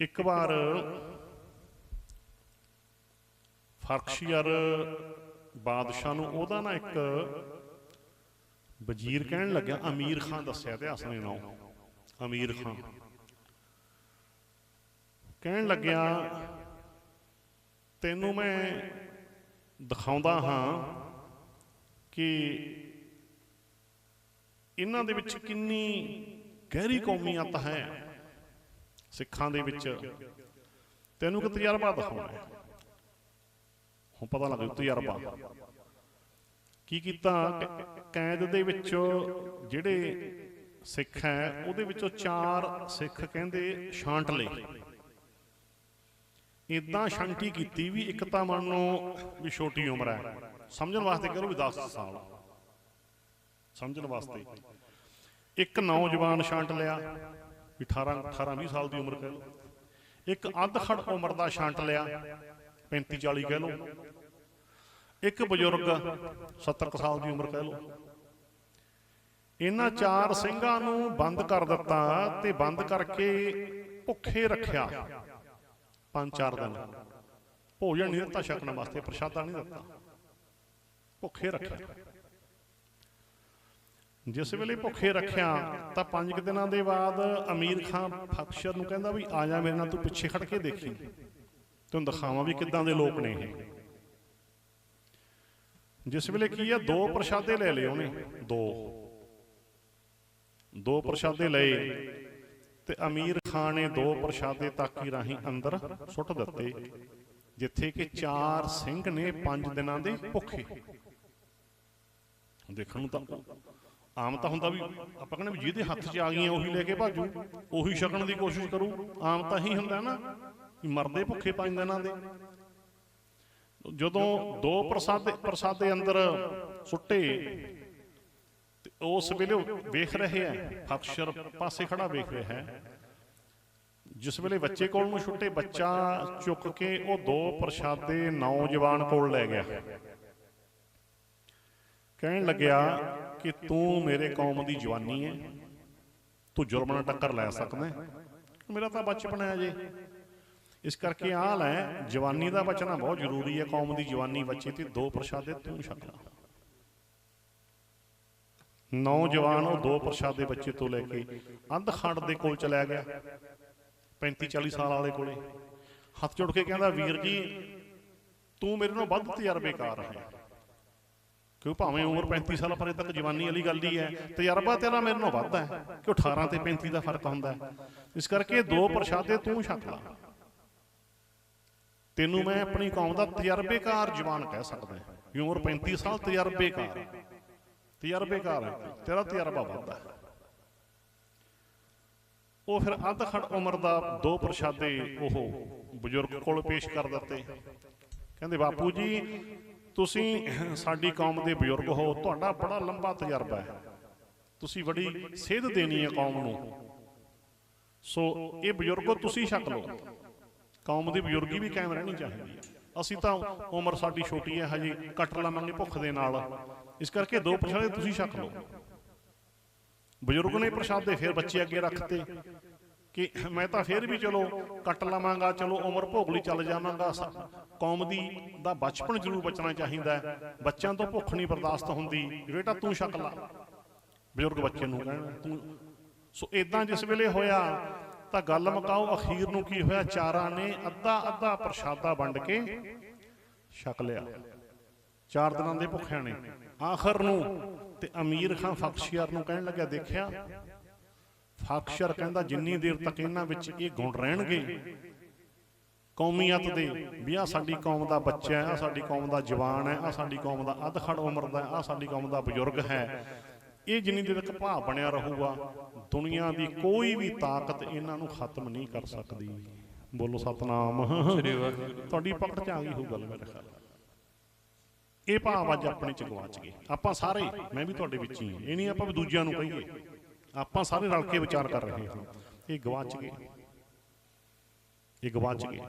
ਇੱਕ ਵਾਰ ਫਰਕਸ਼ੀਅਰ ਬਾਦਸ਼ਾਹ ਨੂੰ ਉਹਦਾ ਨਾ ਇੱਕ ਵਜ਼ੀਰ ਕਹਿਣ ਲੱਗਿਆ, ਅਮੀਰ ਖਾਨ ਦੱਸਿਆ ਇਤਿਹਾਸ ਨੇ ਨਾਮ ਅਮੀਰ ਖਾਨ। ਕਹਿਣ ਲੱਗਿਆ, ਤੈਨੂੰ ਮੈਂ ਦਿਖਾਉਂਦਾ ਹਾਂ ਕਿ ਇਹਨਾਂ ਦੇ ਵਿੱਚ ਕਿੰਨੀ ਗਹਿਰੀ ਕੌਮੀਅਤ ਹੈ। ਸਿੱਖਾਂ ਦੇ ਵਿੱਚ। ਤੈਨੂੰ ਕਿ ਤਜਰਬਾ ਦਿਖਾਉਣਾ ਹੈ? ਹੁਣ ਪਤਾ ਲੱਗ ਗਿਆ ਤਜਰਬਾ ਕੀ ਕੀਤਾ? ਕੈਦ ਦੇ ਵਿੱਚ ਜਿਹੜੇ ਸਿੱਖ ਹੈ ਉਹਦੇ ਵਿੱਚੋਂ ਚਾਰ ਸਿੱਖ ਕਹਿੰਦੇ ਛਾਂਟ ਲਏ। ਇਦਾਂ ਸ਼ਾਂਤੀ ਕੀਤੀ ਵੀ ਇੱਕ ਤਾਂ ਮੰਨ ਲਓ ਵੀ ਛੋਟੀ ਉਮਰ ਹੈ। ਸਮਝਣ ਵਾਸਤੇ ਕਰੋ ਵੀ 10 ਸਾਲ। ਸਮਝਣ ਵਾਸਤੇ। ਇੱਕ ਨੌਜਵਾਨ ਛਾਂਟ ਲਿਆ। ਵੀ 18 18 20 ਸਾਲ ਦੀ ਉਮਰ ਕਹਿ ਲਓ। ਇੱਕ ਅੱਧ ਖੜ ਉਮਰ ਦਾ ਛਾਂਟ ਲਿਆ 35 40 ਕਹਿ ਲਓ। ਇੱਕ ਬਜ਼ੁਰਗ 70 ਕੁ ਸਾਲ ਦੀ ਉਮਰ ਕਹਿ ਲਓ। ਇਹਨਾਂ ਚਾਰ ਸਿੰਘਾਂ ਨੂੰ ਬੰਦ ਕਰ ਦਿੱਤਾ ਤੇ ਬੰਦ ਕਰਕੇ ਭੁੱਖੇ ਰੱਖਿਆ। ਪੰਜ, ਚਾਰ ਦਿਨ। ਭੋਜਨ ਨਹੀਂ ਦਿੱਤਾ ਛਕਣ ਵਾਸਤੇ ਪ੍ਰਸ਼ਾਦਾ ਨਹੀਂ ਦਿੱਤਾ। ਭੁੱਖੇ ਰੱਖਿਆ। ਜਿਸ ਵੇਲੇ ਭੁੱਖੇ ਰੱਖਿਆ, ਤਾਂ ਪੰਜ ਕੁ ਦਿਨਾਂ ਦੇ ਬਾਅਦ ਅਮੀਰ ਖਾਨ ਫਖਸ਼ਰ ਨੂੰ ਕਹਿੰਦਾ ਵੀ ਆ ਜਾ ਮੇਰੇ ਨਾਲ ਤੂੰ ਪਿੱਛੇ ਖੜ ਕੇ ਦੇਖੀ। ਤੈਨੂੰ ਦਿਖਾਵਾਂ ਵੀ ਕਿੱਦਾਂ ਦੇ ਲੋਕ ਨੇ ਇਹ। ਜਿਸ ਵੇਲੇ ਕੀ ਆ, ਦੋ ਪ੍ਰਸ਼ਾਦੇ ਲੈ ਲਏ ਉਹਨੇ, ਦੋ। ਦੋ ਪ੍ਰਸ਼ਾਦੇ ਲਏ ਤੇ ਅਮੀਰ ਖਾਨ ਨੇ ਦੋ ਪ੍ਰਸ਼ਾਦੇ ਤਾਕੀ ਰਾਹੀਂ ਅੰਦਰ ਸੁੱਟ ਦਿੱਤੇ, ਜਿੱਥੇ ਕਿ ਚਾਰ ਸਿੰਘ ਨੇ ਪੰਜ ਦਿਨਾਂ ਦੇ ਭੁੱਖੇ। ਦੇਖਣ ਨੂੰ ਤਾਂ ਆਮ ਤਾਂ ਹੁੰਦਾ ਵੀ ਆਪਾਂ ਕਹਿੰਦੇ ਵੀ ਜਿਹਦੇ ਹੱਥ 'ਚ ਆ ਗਈਆਂ ਉਹੀ ਲੈ ਕੇ ਭਾਜੂ, ਉਹੀ ਛਕਣ ਦੀ ਕੋਸ਼ਿਸ਼ ਕਰੂ, ਆਮ ਤਾਂ ਹੀ ਹੁੰਦਾ ਨਾ ਵੀ ਮਰਦੇ ਭੁੱਖੇ ਪੰਜ ਦਿਨਾਂ ਦੇ। ਜਦੋਂ ਦੋ ਪ੍ਰਸਾਦੇ ਪ੍ਰਸਾਦੇ ਅੰਦਰ ਸੁੱਟੇ, ਤੇ ਉਸ ਵੇਲੇ ਵੇਖ ਰਹੇ ਹੈ ਫਕਸ਼ਰ ਪਾਸੇ ਖੜਾ ਵੇਖ ਰਿਹਾ ਹੈ। ਜਿਸ ਵੇਲੇ ਬੱਚੇ ਕੋਲ ਨੂੰ ਛੁੱਟੇ, ਬੱਚਾ ਚੁੱਕ ਕੇ ਉਹ ਦੋ ਪ੍ਰਸ਼ਾਦੇ ਨੌਜਵਾਨ ਕੋਲ ਲੈ ਗਿਆ। ਕਹਿਣ ਲੱਗਿਆ ਕਿ ਤੂੰ ਮੇਰੇ ਕੌਮ ਦੀ ਜਵਾਨੀ ਹੈ। ਤੂੰ ਜੁਰਮ ਨਾਲ ਟੱਕਰ ਲੈ ਸਕਦਾ ਮੇਰਾ ਤਾਂ ਬਚਪਨ ਹੈ ਜੇ। ਇਸ ਕਰਕੇ ਆਹ ਲੈ, ਜਵਾਨੀ ਦਾ ਬਚਣਾ ਬਹੁਤ ਜ਼ਰੂਰੀ ਹੈ। ਕੌਮ ਦੀ ਜਵਾਨੀ ਬੱਚੀ ਤੇ ਦੋ ਪ੍ਰਸ਼ਾਦੇ ਤੂੰ ਛਕ ਲਾ। ਨੌਜਵਾਨ ਉਹ ਦੋ ਪ੍ਰਸ਼ਾਦੇ ਬੱਚੇ ਤੋਂ ਲੈ ਕੇ ਅੰਧ ਖੰਡ ਦੇ ਕੋਲ ਚਲਾ ਗਿਆ। 35 40 ਸਾਲ ਵਾਲੇ ਕੋਲੇ। ਹੱਥ ਜੋੜ ਕੇ ਕਹਿੰਦਾ, ਵੀਰ ਜੀ, ਤੂੰ ਮੇਰੇ ਨਾਲੋਂ ਵੱਧ ਤਜਰਬੇਕਾਰ ਹੈ। ਕਿਉਂ ਭਾਵੇਂ ਉਮਰ 35 ਸਾਲ ਪਰੇ ਤੱਕ ਜਵਾਨੀ ਵਾਲੀ ਗੱਲ ਹੀ ਹੈ ਤਜਰਬਾ ਤੇਰਾ ਮੇਰੇ ਨਾਲੋਂ ਵੱਧ ਹੈ ਕਿ 18 ਤੇ 35 ਦਾ ਫ਼ਰਕ ਹੁੰਦਾ ਹੈ। ਇਸ ਕਰਕੇ ਦੋ ਪ੍ਰਸ਼ਾਦੇ ਤੂੰ ਛਕ ਲਾ। ਤੈਨੂੰ ਮੈਂ ਆਪਣੀ ਕੌਮ ਦਾ ਤਜਰਬੇਕਾਰ ਜਵਾਨ ਕਹਿ ਸਕਦਾ ਕਿ ਉਮਰ 35 ਸਾਲ ਤਜਰਬੇਕਾਰ ਤਜਰਬੇਕਾਰ ਹੈ। ਤੇਰਾ ਤਜਰਬਾ ਵੱਧ ਹੈ। ਉਹ ਫਿਰ ਅੱਧ ਖੜ ਉਮਰ ਦਾ ਦੋ ਪ੍ਰਸ਼ਾਦੇ ਉਹ ਬਜ਼ੁਰਗ ਕੋਲ ਪੇਸ਼ ਕਰ ਦਿੱਤੇ। ਕਹਿੰਦੇ ਬਾਪੂ ਜੀ ਤੁਸੀਂ ਸਾਡੀ ਕੌਮ ਦੇ ਬਜ਼ੁਰਗ ਹੋ ਤੁਹਾਡਾ ਬੜਾ ਲੰਬਾ ਤਜਰਬਾ ਹੈ। ਤੁਸੀਂ ਬੜੀ ਸੇਧ ਦੇਣੀ ਹੈ ਕੌਮ ਨੂੰ। ਸੋ ਇਹ ਬਜ਼ੁਰਗੋ ਤੁਸੀਂ ਛਕ ਲਓ। ਕੌਮ ਦੀ ਬਜ਼ੁਰਗੀ ਵੀ ਕਾਇਮ ਰਹਿਣੀ ਚਾਹੀਦੀ ਹੈ। ਅਸੀਂ ਤਾਂ ਉਮਰ ਸਾਡੀ ਛੋਟੀ ਹੈ ਹਜੇ ਕੱਟ ਲਵਾਂਗੇ ਭੁੱਖ ਦੇ ਨਾਲ। ਇਸ ਕਰਕੇ ਦੋ ਪ੍ਰਸ਼ਾਦੇ ਤੁਸੀਂ ਛਕ ਲਓ। ਬਜ਼ੁਰਗ ਨੇ ਪ੍ਰਸ਼ਾਦੇ ਫਿਰ ਬੱਚੇ ਅੱਗੇ ਰੱਖਤੇ। ਕਿ ਮੈਂ ਤਾਂ ਫਿਰ ਵੀ ਚਲੋ ਕੱਟ ਲਵਾਂਗਾ, ਚਲੋ ਉਮਰ ਭੋਗ ਲਈ ਚੱਲ ਜਾਵਾਂਗਾ ਕੌਮ ਦੀ ਦਾ ਬਚਪਨ ਜ਼ਰੂਰ ਬਚਣਾ ਚਾਹੀਦਾ ਹੈ। ਬੱਚਿਆਂ ਤੋਂ ਭੁੱਖ ਨਹੀਂ ਬਰਦਾਸ਼ਤ ਹੁੰਦੀ। ਬੇਟਾ ਤੂੰ ਛਕ ਲਾ। ਬਜ਼ੁਰਗ ਬੱਚੇ ਨੂੰ ਕਹਿਣਾ, ਤੂੰ ਸੋ ਇਦਾਂ ਜਿਸ ਵੇਲੇ ਹੋਇਆ, ਤਾਂ ਗੱਲ ਮੁਕਾਓ ਅਖੀਰ ਨੂੰ ਕੀ ਹੋਇਆ? ਚਾਰਾਂ ਨੇ ਅੱਧਾ ਅੱਧਾ ਪ੍ਰਸ਼ਾਦਾ ਵੰਡ ਕੇ ਛਕ ਲਿਆ। ਚਾਰ ਦਿਨਾਂ ਦੇ ਭੁੱਖਿਆਂ ਨੇ। ਆਖਰ ਨੂੰ ਤੇ ਅਮੀਰ ਖਾਨ ਫਖਸ਼ੀਅਰ ਨੂੰ ਕਹਿਣ ਲੱਗਿਆ, ਦੇਖਿਆ ਫਖਸ਼ਰ ਕਹਿੰਦਾ ਜਿੰਨੀ ਦੇਰ ਤੱਕ ਇਹਨਾਂ ਵਿੱਚ ਇਹ ਗੁਣ ਰਹਿਣਗੇ ਕੌਮੀਅਤ ਦੇ ਵੀ ਆ ਸਾਡੀ ਕੌਮ ਦਾ ਬੱਚਾ ਹੈ ਆ ਸਾਡੀ ਕੌਮ ਦਾ ਜਵਾਨ ਹੈ ਆ ਸਾਡੀ ਕੌਮ ਦਾ ਅਧਖੜ ਉਮਰ ਦਾ ਆ ਸਾਡੀ ਕੌਮ ਦਾ ਬਜ਼ੁਰਗ ਹੈ ਇਹ ਜਿੰਨੀ ਦੇਰ ਤੱਕ ਭਾਵ ਬਣਿਆ ਰਹੂਗਾ ਦੁਨੀਆ ਦੀ ਕੋਈ ਵੀ ਤਾਕਤ ਇਹਨਾਂ ਨੂੰ ਖਤਮ ਨਹੀਂ ਕਰ ਸਕਦੀ ਬੋਲੋ ਸਤਨਾਮ ਸ੍ਰੀ ਵਾਹਿਗੁਰੂ ਤੁਹਾਡੀ ਪਕੜ ਚ ਆ ਗਈ ਹੋਊ ਗੱਲ ਮੇਰੇ ਖਿਆਲ ਇਹ ਭਾਵ ਅੱਜ ਆਪਣੇ ਚ ਗਵਾਚ ਗਏ ਆਪਾਂ ਸਾਰੇ ਮੈਂ ਵੀ ਤੁਹਾਡੇ ਵਿੱਚ ਹੀ ਹਾਂ ਇਹ ਨਹੀਂ ਆਪਾਂ ਵੀ ਦੂਜਿਆਂ ਨੂੰ ਕਹੀਏ ਆਪਾਂ ਸਾਰੇ ਰਲ ਕੇ ਵਿਚਾਰ ਕਰ ਰਹੇ ਹਾਂ। ਇਹ ਗਵਾਚ ਗਏ। ਇਹ ਗਵਾਚ ਗਏ।